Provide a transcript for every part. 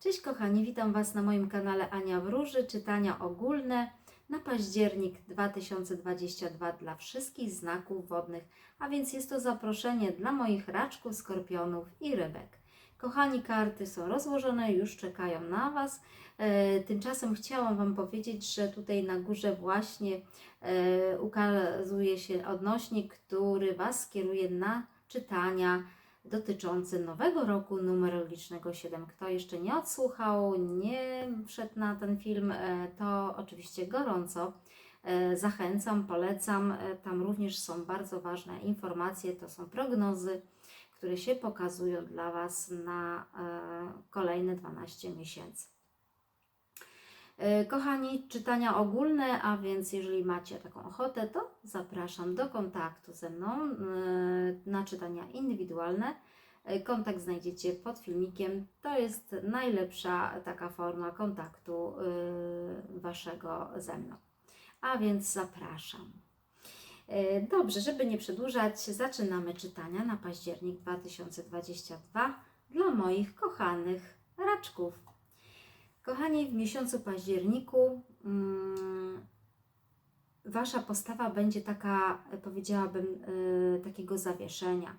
Cześć kochani, witam Was na moim kanale Ania Wróży, czytania ogólne na październik 2022 dla wszystkich znaków wodnych, a więc jest to zaproszenie dla moich raczków, skorpionów i rybek. Kochani, karty są rozłożone, już czekają na Was. E, tymczasem chciałam Wam powiedzieć, że tutaj na górze właśnie e, ukazuje się odnośnik, który Was skieruje na czytania dotyczący nowego roku numerologicznego 7. Kto jeszcze nie odsłuchał, nie wszedł na ten film, e, to oczywiście gorąco e, zachęcam, polecam. E, Tam również są bardzo ważne informacje, to są prognozy, które się pokazują dla Was na kolejne 12 miesięcy. Kochani, czytania ogólne, a więc jeżeli macie taką ochotę, to zapraszam do kontaktu ze mną na czytania indywidualne. Kontakt znajdziecie pod filmikiem. To jest najlepsza taka forma kontaktu Waszego ze mną. A więc zapraszam. Dobrze, żeby nie przedłużać, zaczynamy czytania na październik 2022 dla moich kochanych raczków. Kochani, w miesiącu październiku mm, Wasza postawa będzie taka, powiedziałabym, y, takiego zawieszenia.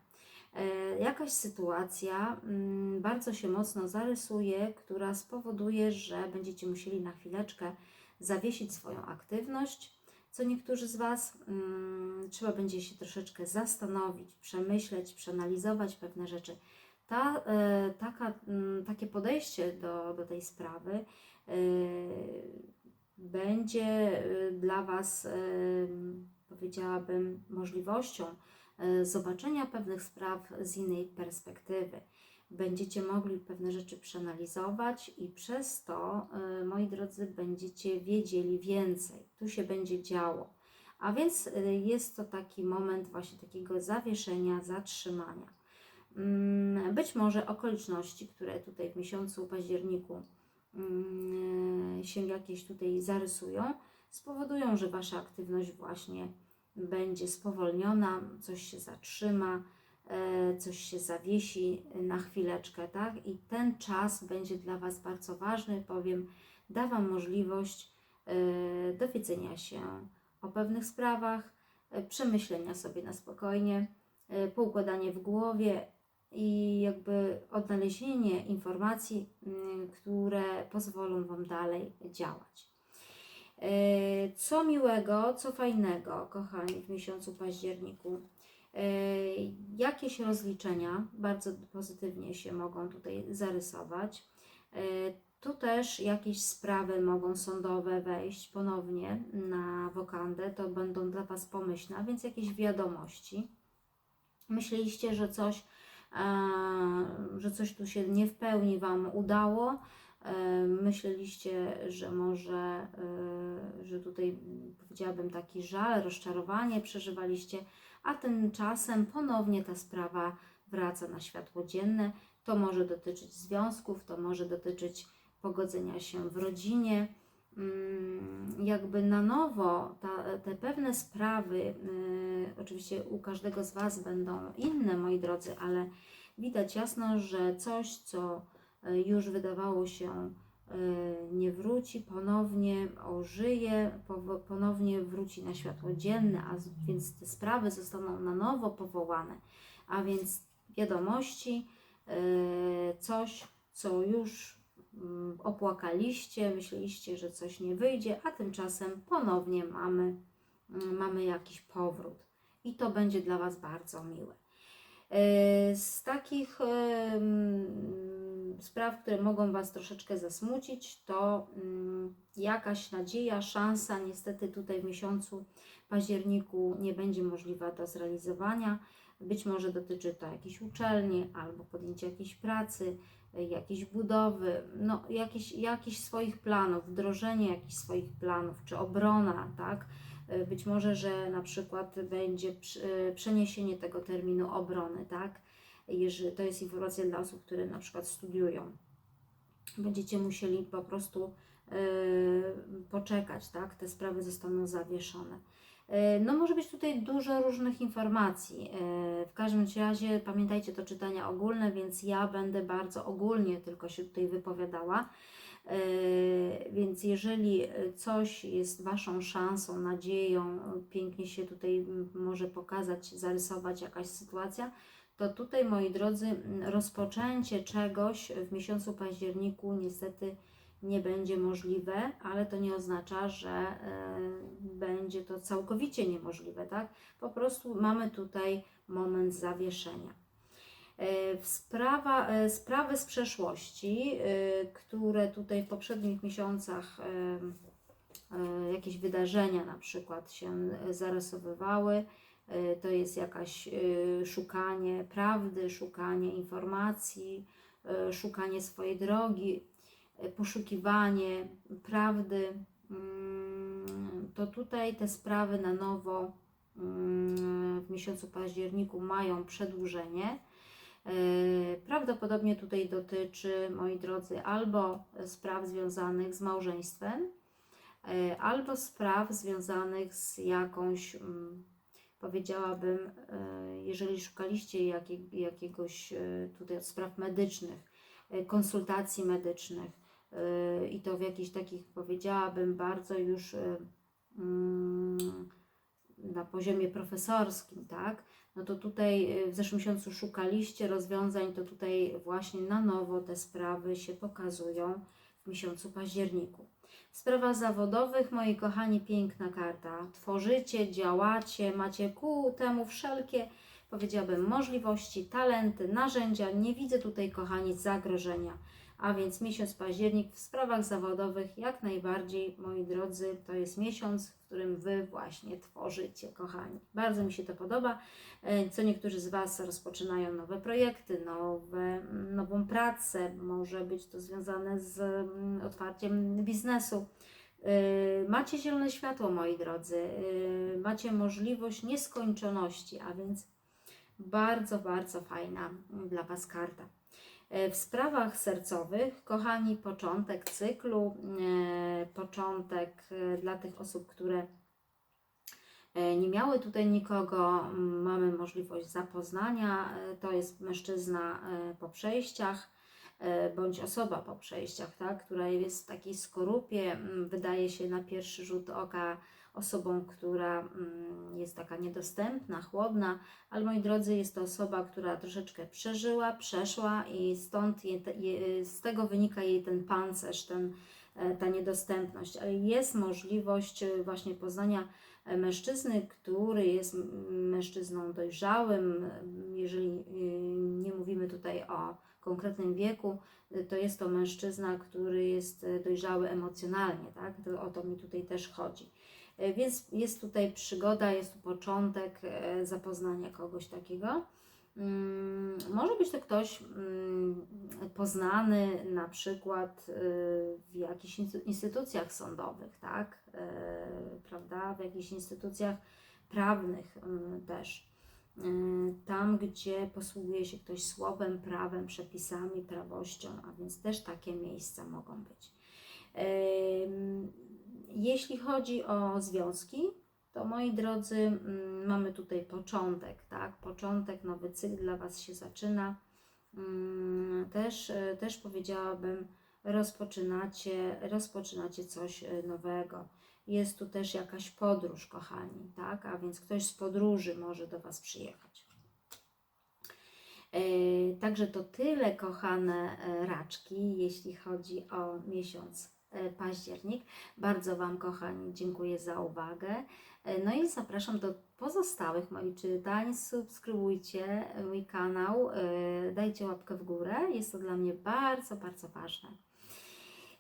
Y, jakaś sytuacja mm, bardzo się mocno zarysuje, która spowoduje, że będziecie musieli na chwileczkę zawiesić swoją aktywność. Co niektórzy z Was mm, trzeba będzie się troszeczkę zastanowić, przemyśleć, przeanalizować pewne rzeczy ta, e, taka, mm, takie podejście do, do tej sprawy e, będzie e, dla Was, powiedziałabym, możliwością zobaczenia pewnych spraw z innej perspektywy. Będziecie mogli pewne rzeczy przeanalizować i przez to, moi drodzy, będziecie wiedzieli więcej. Tu się będzie działo. A więc jest to taki moment właśnie takiego zawieszenia, zatrzymania. Mm, być może okoliczności, które tutaj w miesiącu październiku mm, się jakieś tutaj zarysują, spowodują, że Wasza aktywność właśnie będzie spowolniona, coś się zatrzyma, e, coś się zawiesi na chwileczkę, tak? I ten czas będzie dla Was bardzo ważny, powiem, da Wam możliwość e, dowiedzenia się o pewnych sprawach, e, przemyślenia sobie na spokojnie, poukładanie w głowie, i jakby odnalezienie informacji, mm, które pozwolą Wam dalej działać. E, co miłego, co fajnego, kochani, w miesiącu październiku. E, jakieś rozliczenia bardzo pozytywnie się mogą tutaj zarysować. E, tu też jakieś sprawy mogą sądowe wejść ponownie na wokandę, to będą dla Was pomyślne, więc jakieś wiadomości. Myśleliście, że coś że coś tu się nie w pełni Wam udało. Myśleliście, że może, e, że tutaj powiedziałabym taki żal, rozczarowanie przeżywaliście, a tymczasem ponownie ta sprawa wraca na światło dzienne. To może dotyczyć związków, to może dotyczyć pogodzenia się w rodzinie jakby na nowo ta, te pewne sprawy, y, oczywiście u każdego z Was będą inne, moi drodzy, ale widać jasno, że coś, co y, już wydawało się y, nie wróci, ponownie ożyje, ponownie wróci na światło dzienne, a więc te sprawy zostaną na nowo powołane. A więc wiadomości, coś, co już Mm, opłakaliście, myśleliście, że coś nie wyjdzie, a tymczasem ponownie mamy, mm, mamy jakiś powrót. I to będzie dla Was bardzo miłe. E, z takich spraw, które mogą Was troszeczkę zasmucić, to mm, jakaś nadzieja, szansa, niestety tutaj w miesiącu październiku nie będzie możliwa do zrealizowania. Być może dotyczy to jakiejś uczelni albo podjęcia jakiejś pracy, jakiejś budowy, no, jakiś, jakichś swoich planów, wdrożenie jakichś swoich planów, czy obrona, tak? Być może, że na przykład będzie przeniesienie tego terminu obrony, tak? Jeżeli to jest informacja dla osób, które na przykład studiują. Będziecie musieli po prostu yy, poczekać, tak? Te sprawy zostaną zawieszone. E, No może być tutaj dużo różnych informacji. E, W każdym razie pamiętajcie to czytania ogólne, więc ja będę bardzo ogólnie tylko się tutaj wypowiadała. E, Więc jeżeli coś jest Waszą szansą, nadzieją, pięknie się tutaj może pokazać, zarysować jakaś sytuacja, to tutaj, moi drodzy, rozpoczęcie czegoś w miesiącu październiku niestety nie będzie możliwe, ale to nie oznacza, że e, będzie to całkowicie niemożliwe, tak? Po prostu mamy tutaj moment zawieszenia. E, Sprawa, e, sprawy z przeszłości, które tutaj w poprzednich miesiącach jakieś wydarzenia na przykład się zarysowywały, to jest jakaś szukanie prawdy, szukanie informacji, szukanie swojej drogi, poszukiwanie prawdy, mm, to tutaj te sprawy na nowo mm, w miesiącu październiku mają przedłużenie. E, Prawdopodobnie tutaj dotyczy, moi drodzy, albo spraw związanych z małżeństwem, e, albo spraw związanych z jakąś, mm, powiedziałabym, jeżeli szukaliście jakiej, jakiegoś tutaj spraw medycznych, konsultacji medycznych i to w jakichś takich, powiedziałabym, bardzo już e, mm, na poziomie profesorskim, tak? No to tutaj y, w zeszłym miesiącu szukaliście rozwiązań, to tutaj właśnie na nowo te sprawy się pokazują w miesiącu październiku. W sprawach zawodowych, moi kochani, piękna karta. Tworzycie, działacie, macie ku temu wszelkie, powiedziałabym, możliwości, talenty, narzędzia. Nie widzę tutaj, kochani, zagrożenia. A więc miesiąc październik w sprawach zawodowych jak najbardziej, moi drodzy, to jest miesiąc, w którym Wy właśnie tworzycie, kochani. Bardzo mi się to podoba. E, Co niektórzy z Was rozpoczynają nowe projekty, nowe, nową pracę, może być to związane z mm, otwarciem biznesu. E, Macie zielone światło, moi drodzy. E, Macie możliwość nieskończoności, a więc bardzo, bardzo fajna dla Was karta. E, W sprawach sercowych, kochani, początek cyklu, e, początek e, dla tych osób, które nie miały tutaj nikogo, mamy możliwość zapoznania. To jest mężczyzna po przejściach, bądź osoba po przejściach, tak, która jest w takiej skorupie, wydaje się na pierwszy rzut oka osobą, która mm, jest taka niedostępna, chłodna, ale moi drodzy, jest to osoba, która troszeczkę przeżyła, przeszła i stąd je, je, z tego wynika jej ten pancerz, ten, e, ta niedostępność, ale jest możliwość e, właśnie poznania e, mężczyzny, który jest mężczyzną dojrzałym, jeżeli nie mówimy tutaj o konkretnym wieku, to jest to mężczyzna, który jest dojrzały emocjonalnie, tak? O to mi tutaj też chodzi. E, Więc jest tutaj przygoda, jest tu początek e, zapoznania kogoś takiego. Mm, Może być to ktoś mm, poznany na przykład y, w jakichś instytu- instytucjach sądowych, tak? E, Prawda? W jakichś instytucjach prawnych mm, też. Tam, gdzie posługuje się ktoś słowem, prawem, przepisami, prawością, a więc też takie miejsca mogą być. Jeśli chodzi o związki, to moi drodzy, mm, mamy tutaj początek, tak? Początek, nowy cykl dla Was się zaczyna. Mm, Też, e, też powiedziałabym, rozpoczynacie, rozpoczynacie coś e, nowego. Jest tu też jakaś podróż, kochani, tak? A więc ktoś z podróży może do Was przyjechać. E, Także to tyle, kochane raczki, jeśli chodzi o miesiąc październik. Bardzo Wam, kochani, dziękuję za uwagę. E, No i zapraszam do pozostałych moich czytań. Subskrybujcie mój kanał, e, dajcie łapkę w górę. Jest to dla mnie bardzo, bardzo ważne.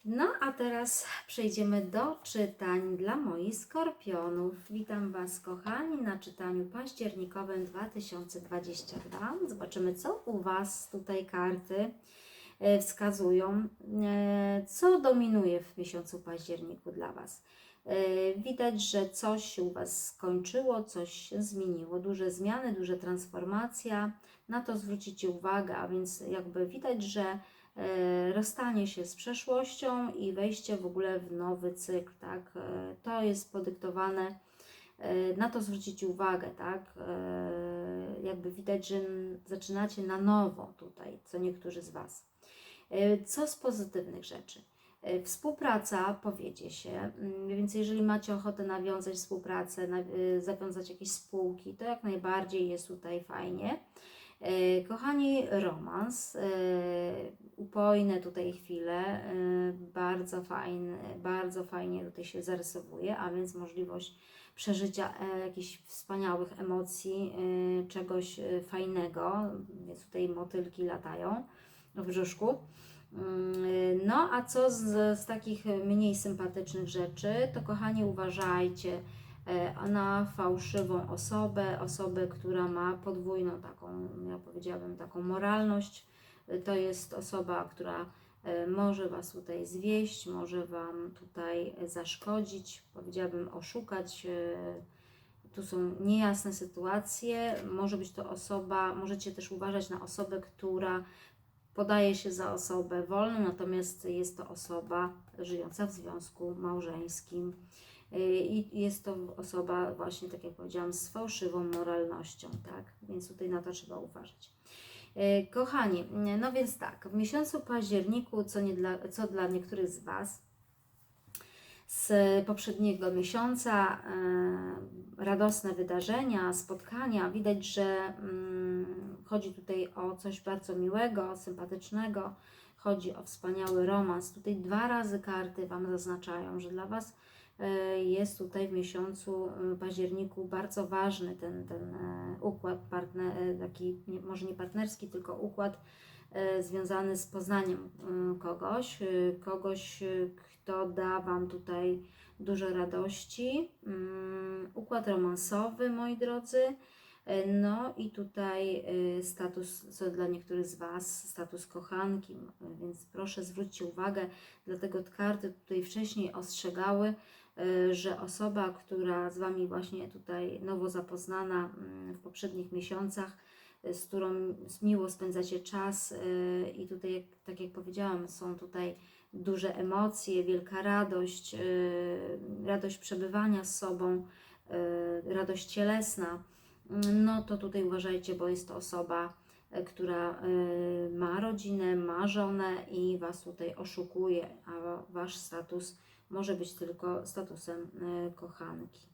No a teraz przejdziemy do czytań dla moich skorpionów. Witam Was, kochani, na czytaniu październikowym 2022. Zobaczymy, co u Was tutaj karty e, wskazują, e, co dominuje w miesiącu październiku dla Was. E, Widać, że coś się u Was skończyło, coś się zmieniło, duże zmiany, duża transformacja. Na to zwrócicie uwagę, a więc jakby widać, że e, rozstanie się z przeszłością i wejście w ogóle w nowy cykl, tak? E, To jest podyktowane e, na to zwrócić uwagę, tak? E, Jakby widać, że zaczynacie na nowo tutaj, co niektórzy z Was. E, Co z pozytywnych rzeczy? E, Współpraca powiedzie się, mm, więc jeżeli macie ochotę nawiązać współpracę, e, zawiązać jakieś spółki, to jak najbardziej jest tutaj fajnie. Kochani, romans, upojne tutaj chwile, bardzo fajny, bardzo fajnie tutaj się zarysowuje, a więc możliwość przeżycia jakichś wspaniałych emocji, czegoś fajnego, więc tutaj motylki latają w brzuszku. Mm, No, a co z, z takich mniej sympatycznych rzeczy, to kochani, uważajcie e, na fałszywą osobę, osobę, która ma podwójną taką, ja powiedziałabym, taką moralność. To jest osoba, która e, może Was tutaj zwieść, może Wam tutaj zaszkodzić, powiedziałabym oszukać. e, Tu są niejasne sytuacje. Może być to osoba, możecie też uważać na osobę, która podaje się za osobę wolną, natomiast jest to osoba żyjąca w związku małżeńskim. Y, I jest to osoba właśnie, tak jak powiedziałam, z fałszywą moralnością, tak? Więc tutaj na to trzeba uważać. Y, Kochani, no więc tak, w miesiącu październiku, co, nie dla, co dla niektórych z Was, z poprzedniego miesiąca, e, radosne wydarzenia, spotkania. Widać, że mm, chodzi tutaj o coś bardzo miłego, sympatycznego. Chodzi o wspaniały romans. Tutaj dwa razy karty Wam zaznaczają, że dla Was e, jest tutaj w miesiącu e, październiku bardzo ważny ten, ten e, układ, partner, taki może nie partnerski, tylko układ związany z poznaniem kogoś, kogoś, kto da Wam tutaj dużo radości. Mm, Układ romansowy, moi drodzy. E, No i tutaj e, status, co dla niektórych z Was, status kochanki, więc proszę zwróćcie uwagę, dlatego te karty tutaj wcześniej ostrzegały, e, że osoba, która z Wami właśnie tutaj nowo zapoznana w poprzednich miesiącach, z którą miło spędzacie czas i tutaj, tak jak powiedziałam, są tutaj duże emocje, wielka radość, radość przebywania z sobą, radość cielesna, no to tutaj uważajcie, bo jest to osoba, e, która e, ma rodzinę, ma żonę i Was tutaj oszukuje, a Wasz status może być tylko statusem e, kochanki.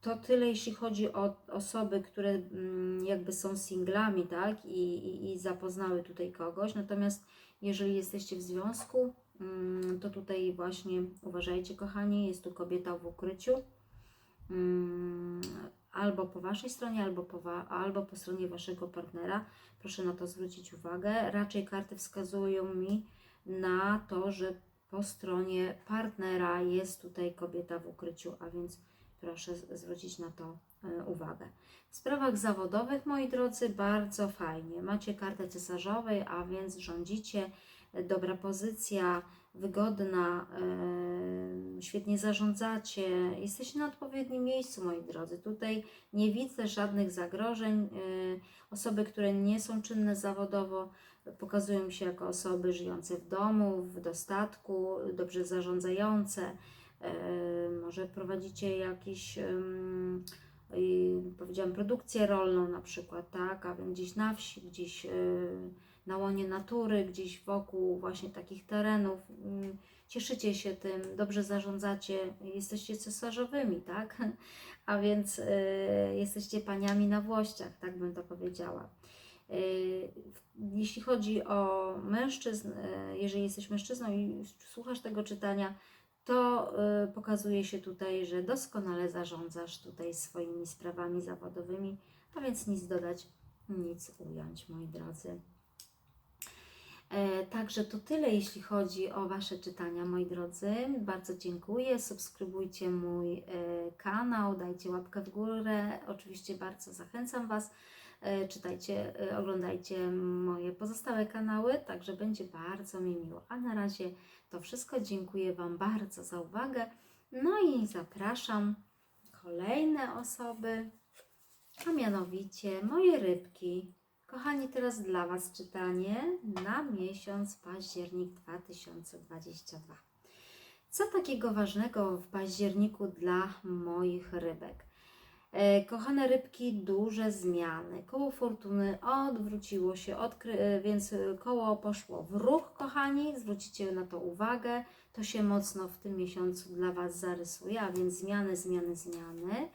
To tyle, jeśli chodzi o osoby, które mm, jakby są singlami, tak, i, i, i zapoznały tutaj kogoś. Natomiast jeżeli jesteście w związku, mm, to tutaj właśnie uważajcie, kochani, jest tu kobieta w ukryciu. Mm, Albo po Waszej stronie, albo po, wa- albo po stronie Waszego partnera. Proszę na to zwrócić uwagę. Raczej karty wskazują mi na to, że po stronie partnera jest tutaj kobieta w ukryciu, a więc proszę zwrócić na to e, uwagę. W sprawach zawodowych, moi drodzy, bardzo fajnie. Macie kartę cesarzowej, a więc rządzicie, dobra pozycja, wygodna, e, świetnie zarządzacie, jesteście na odpowiednim miejscu, moi drodzy. Tutaj nie widzę żadnych zagrożeń. E, osoby, które nie są czynne zawodowo, pokazują się jako osoby żyjące w domu, w dostatku, dobrze zarządzające. E, może prowadzicie y, powiedziałam, produkcję rolną na przykład, tak, a więc gdzieś na wsi, gdzieś na łonie natury, gdzieś wokół właśnie takich terenów. Mm, Cieszycie się tym, dobrze zarządzacie, jesteście cesarzowymi, tak? A więc y, jesteście paniami na włościach, tak bym to powiedziała. Y, jeśli chodzi o mężczyzn, y, jeżeli jesteś mężczyzną i słuchasz tego czytania, to y, pokazuje się tutaj, że doskonale zarządzasz tutaj swoimi sprawami zawodowymi, a więc nic dodać, nic ująć, moi drodzy. E, Także to tyle, jeśli chodzi o Wasze czytania, moi drodzy. Bardzo dziękuję. Subskrybujcie mój e, kanał, dajcie łapkę w górę. Oczywiście bardzo zachęcam Was. E, Czytajcie, oglądajcie moje pozostałe kanały, także będzie bardzo mi miło. A na razie to wszystko. Dziękuję Wam bardzo za uwagę. No i zapraszam kolejne osoby, a mianowicie moje rybki. Kochani, teraz dla Was czytanie na miesiąc październik 2022. Co takiego ważnego w październiku dla moich rybek? E, Kochane rybki, duże zmiany. Koło fortuny odwróciło się, e, więc koło poszło w ruch, kochani. Zwrócicie na to uwagę. To się mocno w tym miesiącu dla Was zarysuje, a więc zmiany, zmiany, zmiany.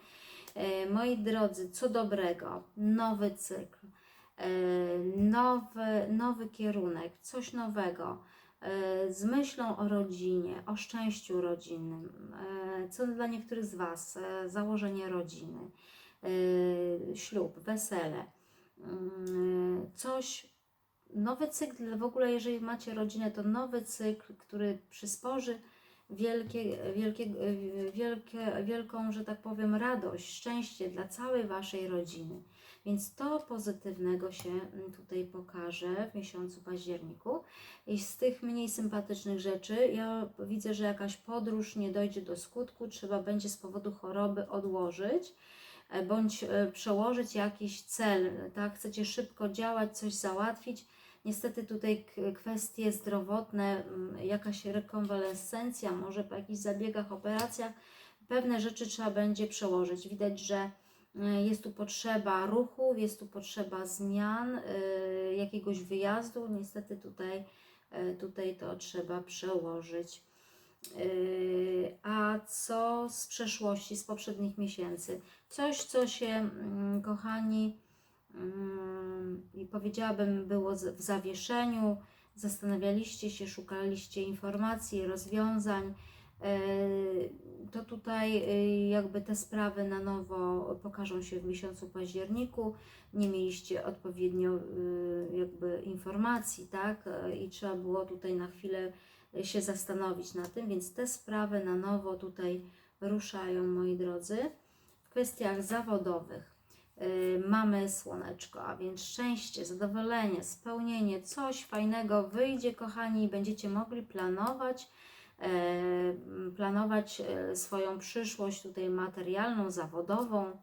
E, Moi drodzy, co dobrego, nowy cykl, nowy, nowy kierunek, coś nowego e, z myślą o rodzinie, o szczęściu rodzinnym, e, co dla niektórych z Was, e, założenie rodziny, e, ślub, wesele, mm, coś, nowy cykl, w ogóle jeżeli macie rodzinę, to nowy cykl, który przysporzy wielkie, wielkie, wielkie, wielką, że tak powiem, radość, szczęście dla całej Waszej rodziny. Więc to pozytywnego się mm, tutaj pokaże w miesiącu październiku. I z tych mniej sympatycznych rzeczy, ja widzę, że jakaś podróż nie dojdzie do skutku, trzeba będzie z powodu choroby odłożyć e, bądź e, przełożyć jakiś cel, tak? Chcecie szybko działać, coś załatwić. Niestety tutaj kwestie zdrowotne, mm, jakaś rekonwalescencja, może po jakichś zabiegach, operacjach, pewne rzeczy trzeba będzie przełożyć. Widać, że jest tu potrzeba ruchu, jest tu potrzeba zmian, y, jakiegoś wyjazdu. Niestety tutaj, y, tutaj to trzeba przełożyć. A co z przeszłości, z poprzednich miesięcy? Coś, co się, mm, kochani, mm, powiedziałabym, było w zawieszeniu, zastanawialiście się, szukaliście informacji, rozwiązań, e, to tutaj e, jakby te sprawy na nowo pokażą się w miesiącu październiku. Nie mieliście odpowiednio e, jakby informacji, tak? E, I trzeba było tutaj na chwilę się zastanowić na tym, więc te sprawy na nowo tutaj ruszają, moi drodzy. W kwestiach zawodowych mamy słoneczko, a więc szczęście, zadowolenie, spełnienie, coś fajnego wyjdzie, kochani, i będziecie mogli planować, e, planować e, swoją przyszłość tutaj materialną, zawodową.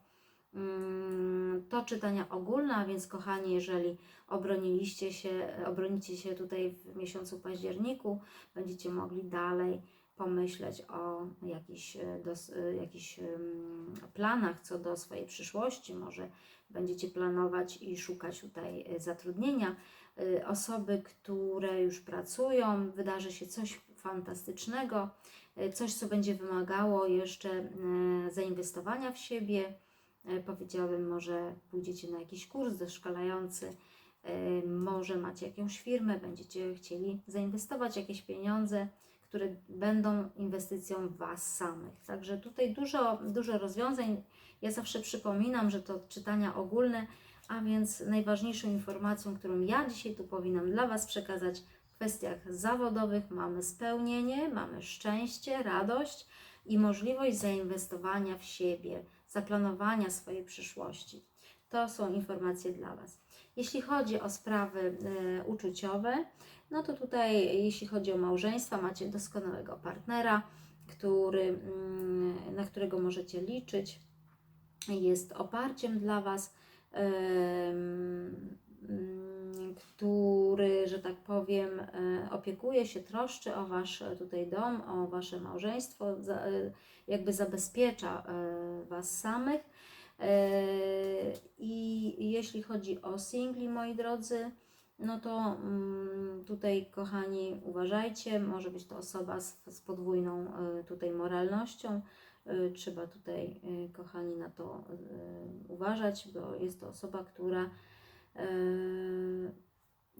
Mm, To czytania ogólne, a więc kochani, jeżeli obroniliście się, obronicie się tutaj w miesiącu październiku, będziecie mogli dalej pomyśleć o jakichś, e, dos, e, jakichś planach co do swojej przyszłości. Może będziecie planować i szukać tutaj e, zatrudnienia. E, Osoby, które już pracują, wydarzy się coś fantastycznego, e, coś, co będzie wymagało jeszcze e, zainwestowania w siebie. E, Powiedziałabym, może pójdziecie na jakiś kurs doszkalający, może macie jakąś firmę, będziecie chcieli zainwestować jakieś pieniądze, które będą inwestycją w Was samych. Także tutaj dużo, dużo rozwiązań. Ja zawsze przypominam, że to czytania ogólne, a więc najważniejszą informacją, którą ja dzisiaj tu powinnam dla Was przekazać kwestiach zawodowych mamy spełnienie, mamy szczęście, radość i możliwość zainwestowania w siebie, zaplanowania swojej przyszłości. To są informacje dla Was. Jeśli chodzi o sprawy e, uczuciowe, no to tutaj, jeśli chodzi o małżeństwa, macie doskonałego partnera, który, mm, na którego możecie liczyć, jest oparciem dla Was, który, że tak powiem, e, opiekuje się, troszczy o Wasz e, tutaj dom, o Wasze małżeństwo, e, jakby zabezpiecza Was samych. I jeśli chodzi o singli, moi drodzy, no to mm, tutaj, kochani, uważajcie, może być to osoba z, z podwójną tutaj moralnością. Trzeba tutaj, kochani, na to uważać, bo jest to osoba, która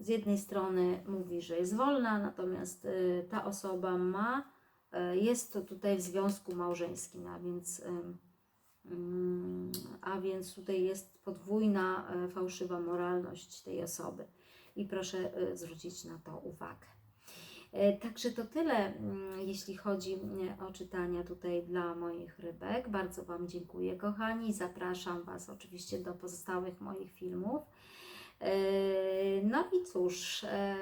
z jednej strony mówi, że jest wolna, natomiast y, ta osoba ma, y, jest to tutaj w związku małżeńskim, a więc, a więc tutaj jest podwójna, y, fałszywa moralność tej osoby i proszę zwrócić na to uwagę. Także to tyle, mm, jeśli chodzi o czytania tutaj dla moich rybek. Bardzo Wam dziękuję, kochani. Zapraszam Was oczywiście do pozostałych moich filmów. E, No i cóż, e,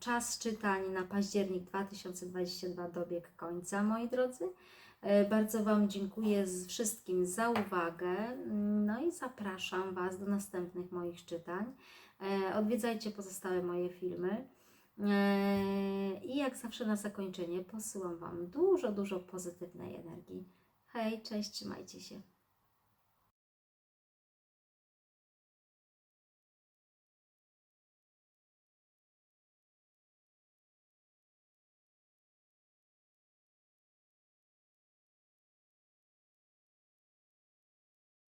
czas czytań na październik 2022 dobiegł końca, moi drodzy. E, Bardzo Wam dziękuję wszystkim za uwagę. No i zapraszam Was do następnych moich czytań. Odwiedzajcie pozostałe moje filmy. I jak zawsze na zakończenie posyłam Wam dużo, dużo pozytywnej energii. Hej, cześć, trzymajcie się.